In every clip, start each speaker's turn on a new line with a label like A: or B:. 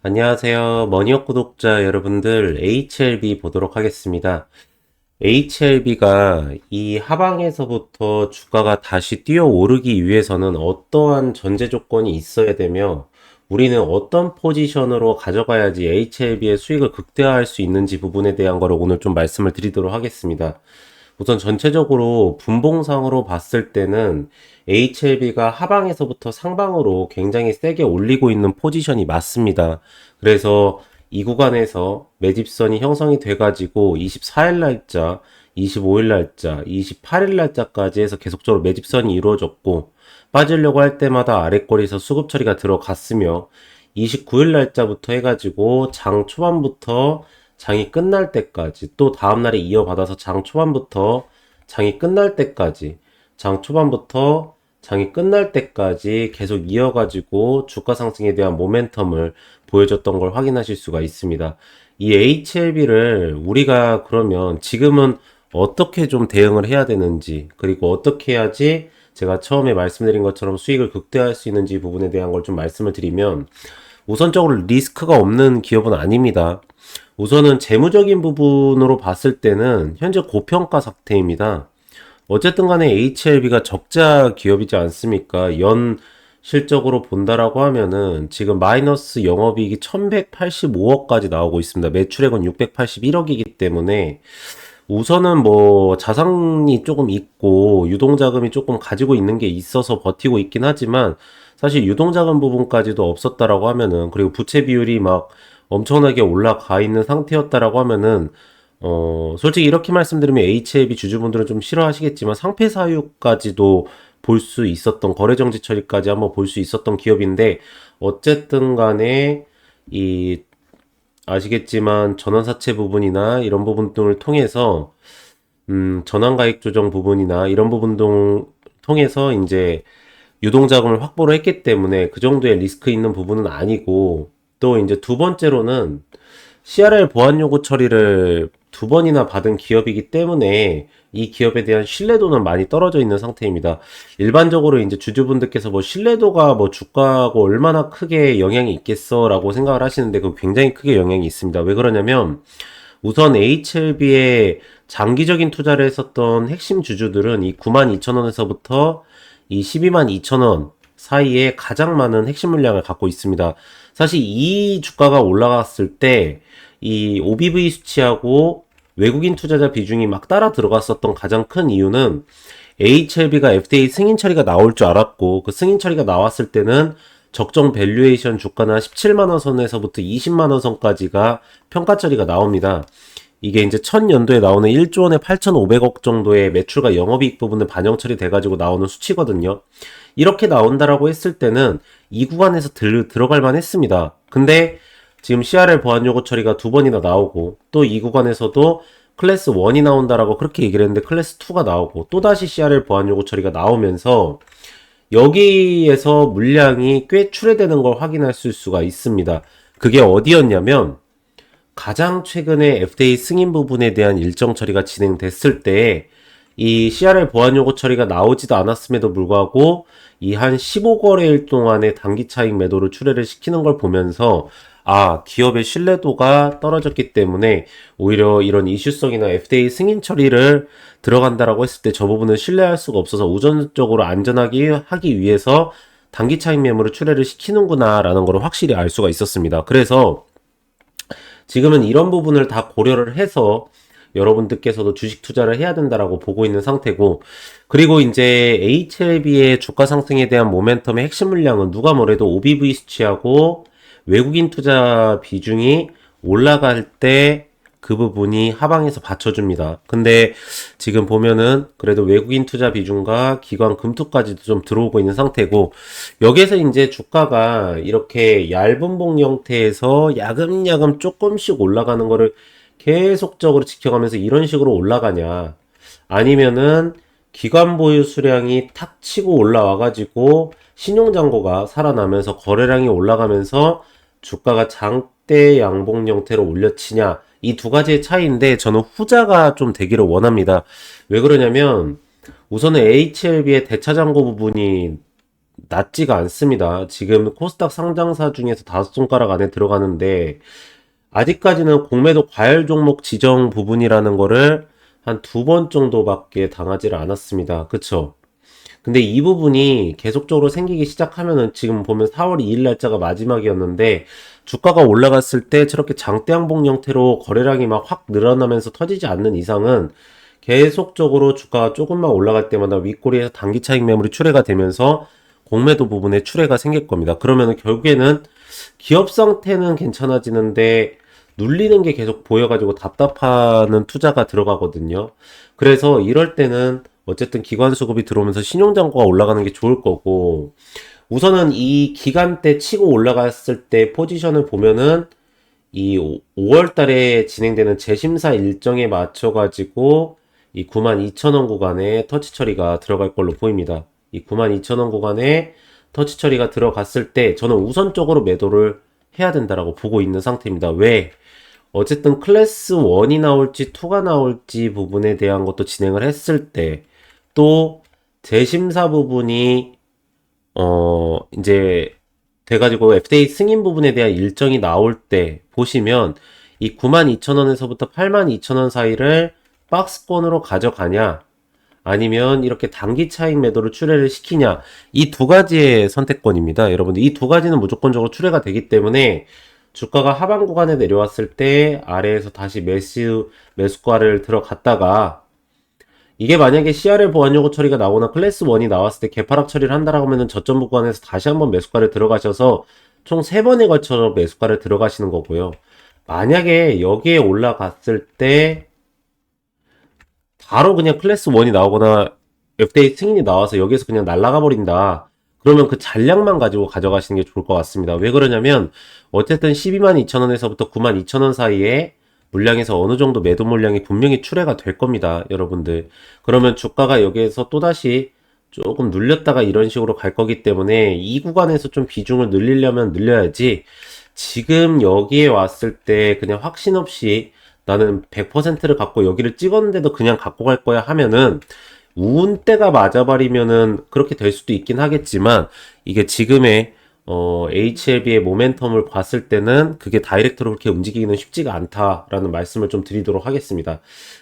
A: 안녕하세요. 머니업 구독자 여러분들, HLB 보도록 하겠습니다. HLB가 이 하방에서부터 주가가 다시 뛰어오르기 위해서는 어떠한 전제 조건이 있어야 되며, 우리는 어떤 포지션으로 가져가야지 HLB의 수익을 극대화할 수 있는지 부분에 대한 거를 오늘 좀 말씀을 드리도록 하겠습니다. 우선 전체적으로 분봉상으로 봤을 때는 HLB가 하방에서부터 상방으로 굉장히 세게 올리고 있는 포지션이 맞습니다. 그래서 이 구간에서 매집선이 형성이 돼가지고 24일 날짜, 25일 날짜, 28일 날짜까지 해서 계속적으로 매집선이 이루어졌고 빠지려고 할 때마다 아래꼬리에서 수급 처리가 들어갔으며 29일 날짜부터 해가지고 장 초반부터 장이 끝날 때까지 또 다음날에 이어받아서 장 초반부터 장이 끝날 때까지 장 초반부터 장이 끝날 때까지 계속 이어가지고 주가 상승에 대한 모멘텀을 보여줬던 걸 확인하실 수가 있습니다. 이 HLB를 우리가 그러면 지금은 어떻게 좀 대응을 해야 되는지 그리고 어떻게 해야지 제가 처음에 말씀드린 것처럼 수익을 극대화할 수 있는지 부분에 대한 걸 좀 말씀을 드리면 우선적으로 리스크가 없는 기업은 아닙니다. 우선은 재무적인 부분으로 봤을 때는 현재 고평가 상태입니다. 어쨌든 간에 HLB가 적자 기업이지 않습니까? 연 실적으로 본다라고 하면은 지금 마이너스 영업이익이 1185억까지 나오고 있습니다. 매출액은 681억이기 때문에 우선은 뭐 자산이 조금 있고 유동자금이 조금 가지고 있는 게 있어서 버티고 있긴 하지만 사실 유동자금 부분까지도 없었다라고 하면은 그리고 부채 비율이 막 엄청나게 올라가 있는 상태였다라고 하면은 어 솔직히 이렇게 말씀드리면 HLB 주주분들은 좀 싫어하시겠지만 상패 사유까지도 볼 수 있었던 거래 정지 처리까지 한번 볼 수 있었던 기업인데 어쨌든 간에 이 아시겠지만 전환 사채 부분이나 이런 부분 등을 통해서 음 전환 가액 조정 부분이나 이런 부분 등 통해서 이제 유동 자금을 확보를 했기 때문에 그 정도의 리스크 있는 부분은 아니고 또 이제 두 번째로는 CRL 보안 요구 처리를 두 번이나 받은 기업이기 때문에 이 기업에 대한 신뢰도는 많이 떨어져 있는 상태입니다. 일반적으로 이제 주주분들께서 뭐 신뢰도가 뭐 주가하고 얼마나 크게 영향이 있겠어라고 생각을 하시는데 그 굉장히 크게 영향이 있습니다. 왜 그러냐면 우선 HLB에 장기적인 투자를 했었던 핵심 주주들은 이 92,000원에서부터 이 122,000원 사이에 가장 많은 핵심 물량을 갖고 있습니다. 사실 이 주가가 올라갔을 때 이 OBV 수치하고 외국인 투자자 비중이 막 따라 들어갔었던 가장 큰 이유는 HLB가 FDA 승인 처리가 나올 줄 알았고 그 승인 처리가 나왔을 때는 적정 밸류에이션 주가는 17만원 선에서부터 20만원 선까지가 평가 처리가 나옵니다. 이게 이제 첫 연도에 나오는 1조 원에 8,500억 정도의 매출과 영업이익 부분을 반영 처리돼가지고 나오는 수치거든요. 이렇게 나온다라고 했을 때는 이 구간에서 들, 들어갈 만 했습니다. 근데 지금 CRL 보안 요구 처리가 두 번이나 나오고 또 이 구간에서도 클래스 1이 나온다라고 그렇게 얘기를 했는데 클래스 2가 나오고 또다시 CRL 보안 요구 처리가 나오면서 여기에서 물량이 꽤 출해되는 걸 확인할 수가 있습니다. 그게 어디였냐면 가장 최근에 FDA 승인 부분에 대한 일정 처리가 진행됐을 때 이 CRL 보안 요구 처리가 나오지도 않았음에도 불구하고 이 한 15거래일 동안의 단기 차익 매도를 출회를 시키는 걸 보면서 아, 기업의 신뢰도가 떨어졌기 때문에 오히려 이런 이슈성이나 FDA 승인 처리를 들어간다라고 했을 때 저 부분을 신뢰할 수가 없어서 우선적으로 안전하게 하기 위해서 단기 차익 매물을 출회를 시키는구나라는 걸 확실히 알 수가 있었습니다. 그래서 지금은 이런 부분을 다 고려를 해서 여러분들께서도 주식 투자를 해야 된다라고 보고 있는 상태고 그리고 이제 HLB의 주가 상승에 대한 모멘텀의 핵심 물량은 누가 뭐래도 OBV 수치하고 외국인 투자 비중이 올라갈 때 그 부분이 하방에서 받쳐줍니다. 근데 지금 보면은 그래도 외국인 투자 비중과 기관 금투까지도 좀 들어오고 있는 상태고 여기에서 이제 주가가 이렇게 얇은 봉 형태에서 야금야금 조금씩 올라가는 거를 계속적으로 지켜가면서 이런 식으로 올라가냐 아니면은 기관 보유 수량이 탁 치고 올라와가지고 신용잔고가 살아나면서 거래량이 올라가면서 주가가 장대 양봉 형태로 올려치냐 이 두 가지의 차이인데 저는 후자가 좀 되기를 원합니다. 왜 그러냐면 우선은 HLB의 대차잔고 부분이 낮지가 않습니다. 지금 코스닥 상장사 중에서 다섯 손가락 안에 들어가는데 아직까지는 공매도 과열 종목 지정 부분이라는 거를 한 두 번 정도밖에 당하지를 않았습니다. 그쵸? 근데 이 부분이 계속적으로 생기기 시작하면은 지금 보면 4월 2일 날짜가 마지막이었는데 주가가 올라갔을 때 저렇게 장대 항복 형태로 거래량이 막 확 늘어나면서 터지지 않는 이상은 계속적으로 주가가 조금만 올라갈 때마다 윗꼬리에서 단기 차익 매물이 출회가 되면서 공매도 부분에 출회가 생길 겁니다. 그러면은 결국에는 기업 상태는 괜찮아지는데 눌리는 게 계속 보여가지고 답답하는 투자가 들어가거든요. 그래서 이럴 때는 어쨌든 기관 수급이 들어오면서 신용장고가 올라가는 게 좋을 거고 우선은 이 기간 때 치고 올라갔을 때 포지션을 보면은 이 5월 달에 진행되는 재심사 일정에 맞춰 가지고 이 92,000원 구간에 터치 처리가 들어갈 걸로 보입니다. 이 92,000원 구간에 터치 처리가 들어갔을 때 저는 우선적으로 매도를 해야 된다라고 보고 있는 상태입니다. 왜? 어쨌든 클래스 1이 나올지 2가 나올지 부분에 대한 것도 진행을 했을 때 또 재심사 부분이 어 이제 돼가지고 FDA 승인 부분에 대한 일정이 나올 때 보시면 이 92,000원에서부터 82,000원 사이를 박스권으로 가져가냐 아니면 이렇게 단기 차익 매도를 출회를 시키냐 이 두 가지의 선택권입니다. 여러분들 이 두 가지는 무조건적으로 출회가 되기 때문에 주가가 하방 구간에 내려왔을 때 아래에서 다시 매수 매수가를 들어갔다가 이게 만약에 CRL 보완 요구 처리가 나오나 클래스 1이 나왔을 때 개파락 처리를 한다라고 하면은 저점 구간에서 다시 한번 매수가를 들어가셔서 총 세 번에 걸쳐 매수가를 들어가시는 거고요. 만약에 여기에 올라갔을 때 바로 그냥 클래스 1이 나오거나 FDA 승인이 나와서 여기에서 그냥 날아가 버린다. 그러면 그 잔량만 가지고 가져가시는 게 좋을 것 같습니다. 왜 그러냐면 어쨌든 12만 2천 원에서부터 9만 2천 원 사이에 물량에서 어느 정도 매도 물량이 분명히 출회가 될 겁니다. 여러분들. 그러면 주가가 여기에서 또다시 조금 눌렸다가 이런 식으로 갈 거기 때문에 이 구간에서 좀 비중을 늘리려면 늘려야지 지금 여기에 왔을 때 그냥 확신 없이 나는 100%를 갖고 여기를 찍었는데도 그냥 갖고 갈 거야 하면은 운때가 맞아버리면은 그렇게 될 수도 있긴 하겠지만 이게 지금의 어, HLB의 모멘텀을 봤을 때는 그게 다이렉트로 그렇게 움직이기는 쉽지가 않다라는 말씀을 좀 드리도록 하겠습니다.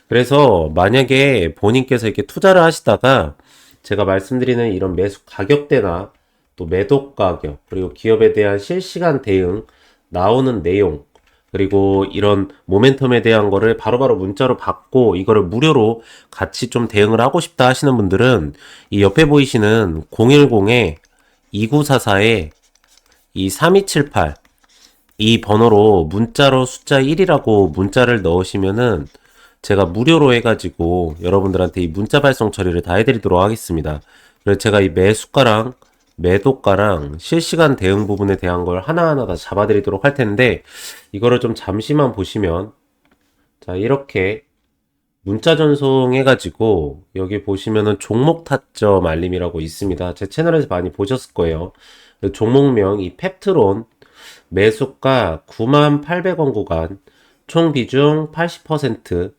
A: 그래서 만약에 본인께서 이렇게 투자를 하시다가 제가 말씀드리는 이런 매수 가격대나 또 매도 가격 그리고 기업에 대한 실시간 대응 나오는 내용 그리고 이런 모멘텀에 대한 거를 바로바로 문자로 받고 이거를 무료로 같이 좀 대응을 하고 싶다 하시는 분들은 이 옆에 보이시는 010에 2944에 이 3278, 이 번호로 문자로 숫자 1이라고 문자를 넣으시면은 제가 무료로 해가지고 여러분들한테 이 문자 발송 처리를 다 해드리도록 하겠습니다. 그래서 제가 이 매수가랑 매도가랑 실시간 대응 부분에 대한 걸 하나하나 다 잡아드리도록 할 텐데 이거를 좀 잠시만 보시면 자 이렇게 문자 전송 해가지고 여기 보시면은 종목 타점 알림이라고 있습니다. 제 채널에서 많이 보셨을 거예요. 종목명 이 펩트론 매수가 98,800원 구간 총 비중 80%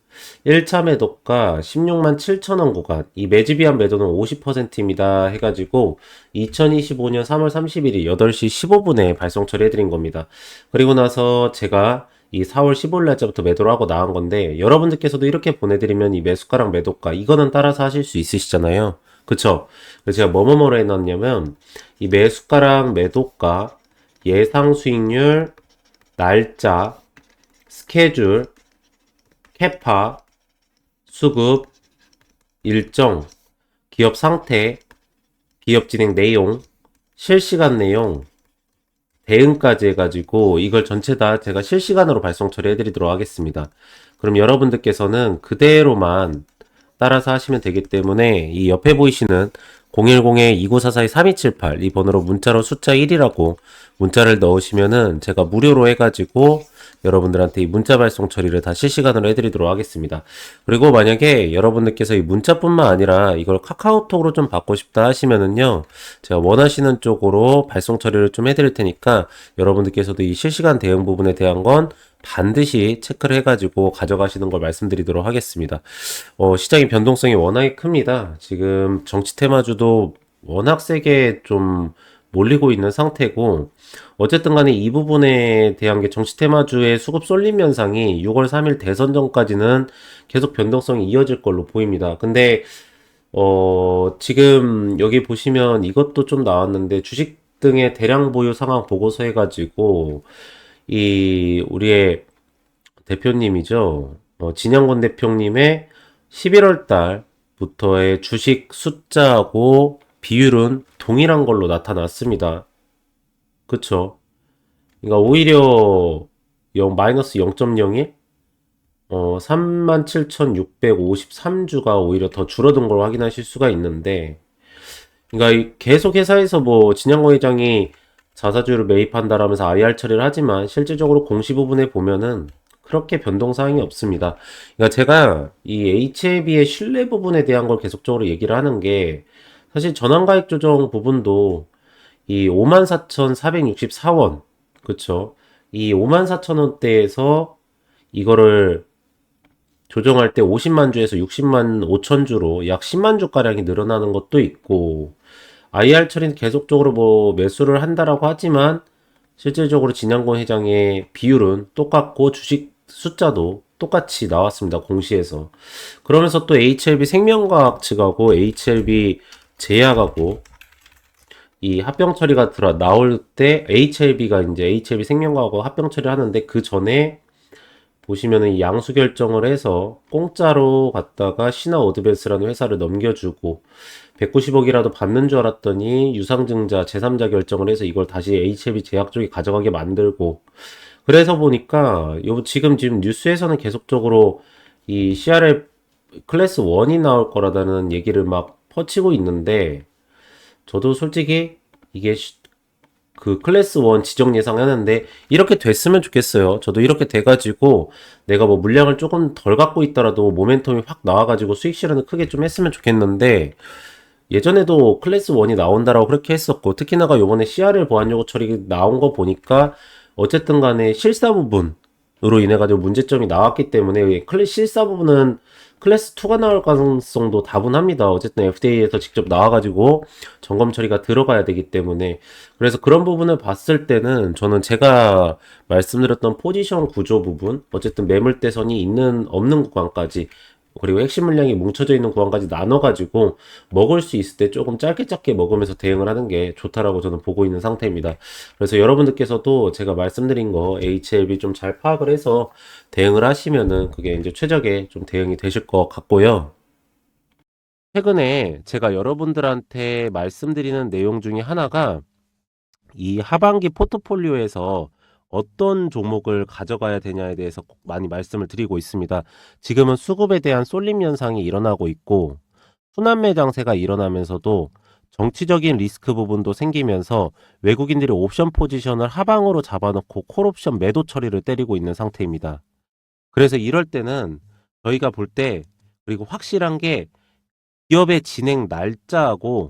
A: 1차 매도가 16만 7천원 구간 이 매집이한 매도는 50%입니다 해가지고 2025년 3월 31일 8시 15분에 발송 처리해드린 겁니다. 그리고 나서 제가 이 4월 15일 날짜부터 매도를 하고 나온 건데 여러분들께서도 이렇게 보내드리면 이 매수가랑 매도가 이거는 따라서 하실 수 있으시잖아요. 그쵸? 그래서 제가 뭐뭐뭐로 해놨냐면 이 매수가랑 매도가, 예상 수익률, 날짜, 스케줄, 캐파, 수급, 일정, 기업 상태, 기업 진행 내용, 실시간 내용, 대응까지 해가지고 이걸 전체 다 제가 실시간으로 발송 처리해드리도록 하겠습니다. 그럼 여러분들께서는 그대로만 따라서 하시면 되기 때문에 이 옆에 보이시는 010-2944-3278 이 번호로 문자로 숫자 1이라고 문자를 넣으시면은 제가 무료로 해가지고 여러분들한테 이 문자 발송 처리를 다 실시간으로 해드리도록 하겠습니다. 그리고 만약에 여러분들께서 이 문자뿐만 아니라 이걸 카카오톡으로 좀 받고 싶다 하시면은요, 제가 원하시는 쪽으로 발송 처리를 좀 해드릴 테니까 여러분들께서도 이 실시간 대응 부분에 대한 건 반드시 체크를 해가지고 가져가시는 걸 말씀드리도록 하겠습니다. 어, 시장의 변동성이 워낙에 큽니다. 지금 정치 테마주도 워낙 세게 좀 몰리고 있는 상태고 어쨌든 간에 이 부분에 대한 게 정치 테마주의 수급 쏠림 현상이 6월 3일 대선 전까지는 계속 변동성이 이어질 걸로 보입니다. 근데 어, 지금 여기 보시면 이것도 좀 나왔는데 주식 등의 대량 보유 상황 보고서 해가지고 이 우리의 대표님이죠. 어, 진영권 대표님의 11월 달부터의 주식 숫자하고 비율은 동일한 걸로 나타났습니다. 그쵸? 그러니까 오히려 0, 마이너스 0.01? 어, 37,653주가 오히려 더 줄어든 걸 확인하실 수가 있는데, 그러니까 이- 계속 회사에서 뭐 진양호 회장이 자사주를 매입한다라면서 IR 처리를 하지만 실질적으로 공시 부분에 보면은 그렇게 변동 사항이 없습니다. 그러니까 제가 이 HLB의 신뢰 부분에 대한 걸 계속적으로 얘기를 하는 게 사실 전환가액 조정 부분도 이 54,464원 그쵸? 이 54,000원대에서 이거를 조정할 때 50만 주에서 60만 5천 주로 약 10만 주 가량이 늘어나는 것도 있고 IR 처리는 계속적으로 뭐 매수를 한다라고 하지만 실질적으로 진양권 회장의 비율은 똑같고 주식 숫자도 똑같이 나왔습니다. 공시에서. 그러면서 또 HLB 생명과학 측하고 HLB 제약하고 이 합병 처리가 들어 나올 때 HLB가 이제 HLB 생명과학하고 합병 처리를 하는데 그 전에 보시면은 이 양수 결정을 해서 공짜로 갔다가 신화 어드밴스라는 회사를 넘겨주고 190억이라도 받는 줄 알았더니 유상증자 제3자 결정을 해서 이걸 다시 HLB 제약 쪽이 가져가게 만들고 그래서 보니까 요 지금 지금 뉴스에서는 계속적으로 이 CRL 클래스 1이 나올 거라다는 얘기를 막 퍼치고 있는데 저도 솔직히 이게 시- 그 클래스 1 지정 예상하는데 이렇게 됐으면 좋겠어요. 저도 이렇게 돼가지고 내가 뭐 물량을 조금 덜 갖고 있더라도 모멘텀이 확 나와가지고 수익 실현을 크게 좀 했으면 좋겠는데 예전에도 클래스 1이 나온다라고 그렇게 했었고 특히나가 요번에 CRL 보안 요구 처리 나온 거 보니까 어쨌든 간에 실사 부분으로 인해 가지고 문제점이 나왔기 때문에 클래 실사 부분은 클래스 2가 나올 가능성도 다분합니다. 어쨌든 FDA에서 직접 나와가지고 점검 처리가 들어가야 되기 때문에 그래서 그런 부분을 봤을 때는 저는 제가 말씀드렸던 포지션 구조 부분 어쨌든 매물 대선이 있는 없는 구간까지 그리고 핵심 물량이 뭉쳐져 있는 구간까지 나눠가지고 먹을 수 있을 때 조금 짧게 짧게 먹으면서 대응을 하는 게 좋다라고 저는 보고 있는 상태입니다. 그래서 여러분들께서도 제가 말씀드린 거 HLB 좀 잘 파악을 해서 대응을 하시면은 그게 이제 최적의 좀 대응이 되실 것 같고요. 최근에 제가 여러분들한테 말씀드리는 내용 중에 하나가 이 하반기 포트폴리오에서 어떤 종목을 가져가야 되냐에 대해서 꼭 많이 말씀을 드리고 있습니다. 지금은 수급에 대한 쏠림 현상이 일어나고 있고 순환매 장세가 일어나면서도 정치적인 리스크 부분도 생기면서 외국인들이 옵션 포지션을 하방으로 잡아놓고 콜옵션 매도 처리를 때리고 있는 상태입니다. 그래서 이럴 때는 저희가 볼 때 그리고 확실한 게 기업의 진행 날짜하고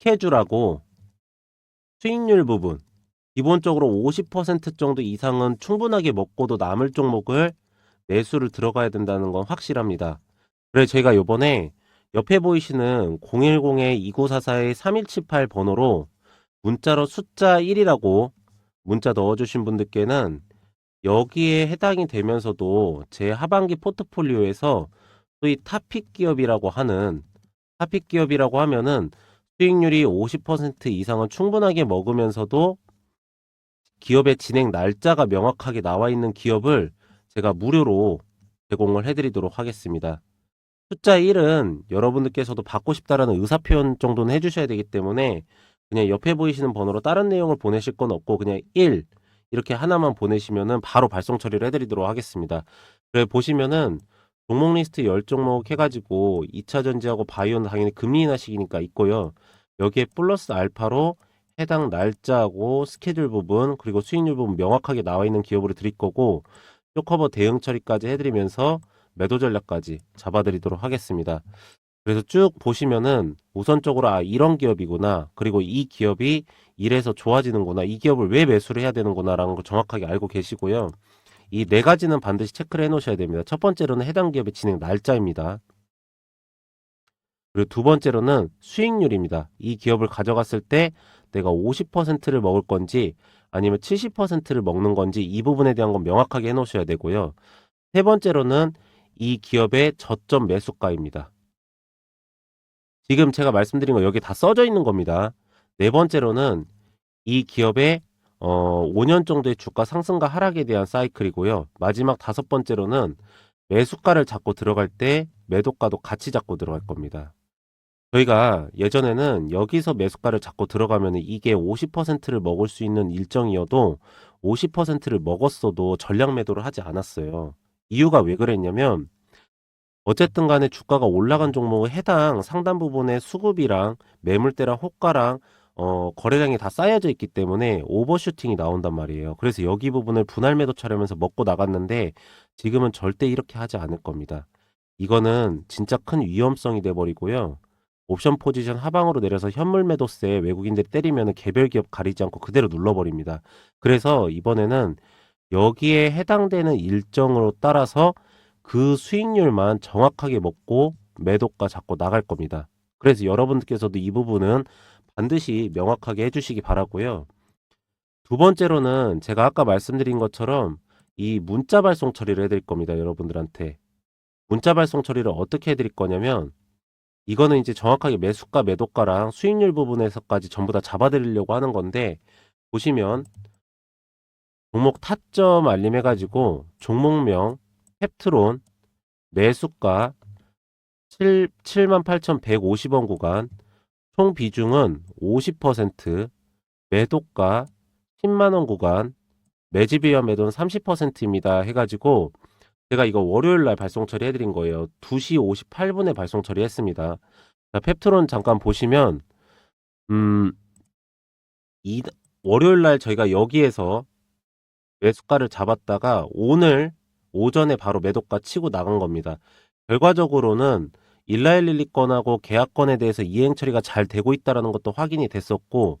A: 스케줄하고 수익률 부분 기본적으로 50% 정도 이상은 충분하게 먹고도 남을 종목을 매수를 들어가야 된다는 건 확실합니다. 그래서 저희가 요번에 옆에 보이시는 010-2944-3178 번호로 문자로 숫자 1이라고 문자 넣어주신 분들께는 여기에 해당이 되면서도 제 하반기 포트폴리오에서 소위 타픽 기업이라고 하는 타픽 기업이라고 하면은 수익률이 50% 이상은 충분하게 먹으면서도 기업의 진행 날짜가 명확하게 나와 있는 기업을 제가 무료로 제공을 해드리도록 하겠습니다. 숫자 1은 여러분들께서도 받고 싶다라는 의사표현 정도는 해주셔야 되기 때문에 그냥 옆에 보이시는 번호로 다른 내용을 보내실 건 없고 그냥 1 이렇게 하나만 보내시면은 바로 발송 처리를 해드리도록 하겠습니다. 그래 보시면은 종목 리스트 10종목 해가지고 2차 전지하고 바이오는 당연히 금리 인하 시기니까 있고요. 여기에 플러스 알파로 해당 날짜하고 스케줄 부분 그리고 수익률 부분 명확하게 나와 있는 기업으로 드릴 거고 쇼커버 대응 처리까지 해드리면서 매도 전략까지 잡아드리도록 하겠습니다. 그래서 쭉 보시면은 우선적으로 아 이런 기업이구나 그리고 이 기업이 이래서 좋아지는구나 이 기업을 왜 매수를 해야 되는구나라는 걸 정확하게 알고 계시고요. 이 네 가지는 반드시 체크를 해 놓으셔야 됩니다. 첫 번째로는 해당 기업의 진행 날짜입니다. 그리고 두 번째로는 수익률입니다. 이 기업을 가져갔을 때 내가 50%를 먹을 건지 아니면 70%를 먹는 건지 이 부분에 대한 건 명확하게 해 놓으셔야 되고요. 세 번째로는 이 기업의 저점 매수가입니다. 지금 제가 말씀드린 거 여기 다 써져 있는 겁니다. 네 번째로는 이 기업의 어, 5년 정도의 주가 상승과 하락에 대한 사이클이고요. 마지막 다섯 번째로는 매수가를 잡고 들어갈 때 매도가도 같이 잡고 들어갈 겁니다. 저희가 예전에는 여기서 매수가를 잡고 들어가면 이게 50%를 먹을 수 있는 일정이어도 50%를 먹었어도 전량 매도를 하지 않았어요. 이유가 왜 그랬냐면 어쨌든 간에 주가가 올라간 종목의 해당 상단 부분의 수급이랑 매물대랑 호가랑 어, 거래량이 다 쌓여져 있기 때문에 오버슈팅이 나온단 말이에요. 그래서 여기 부분을 분할 매도 차려면서 먹고 나갔는데 지금은 절대 이렇게 하지 않을 겁니다. 이거는 진짜 큰 위험성이 돼버리고요. 옵션 포지션 하방으로 내려서 현물 매도세 외국인들이 때리면 개별 기업 가리지 않고 그대로 눌러버립니다. 그래서 이번에는 여기에 해당되는 일정으로 따라서 그 수익률만 정확하게 먹고 매도가 잡고 나갈 겁니다. 그래서 여러분들께서도 이 부분은 반드시 명확하게 해주시기 바라고요. 두 번째로는 제가 아까 말씀드린 것처럼 이 문자 발송 처리를 해드릴 겁니다. 여러분들한테. 문자 발송 처리를 어떻게 해드릴 거냐면 이거는 이제 정확하게 매수가, 매도가랑 수익률 부분에서까지 전부 다 잡아드리려고 하는 건데 보시면 종목 타점 알림해가지고 종목명 펩트론 매수가 7, 78,150원 구간 총 비중은 50% 매도가 10만원 구간 매집이와 매도는 30%입니다 해가지고 제가 이거 월요일 날 발송 처리해드린 거예요 2시 58분에 발송 처리했습니다 자, 펩트론 잠깐 보시면 음, 이, 월요일 날 저희가 여기에서 매수가를 잡았다가 오늘 오전에 바로 매도가 치고 나간 겁니다. 결과적으로는 일라일릴리 건하고 계약건에 대해서 이행 처리가 잘 되고 있다는 것도 확인이 됐었고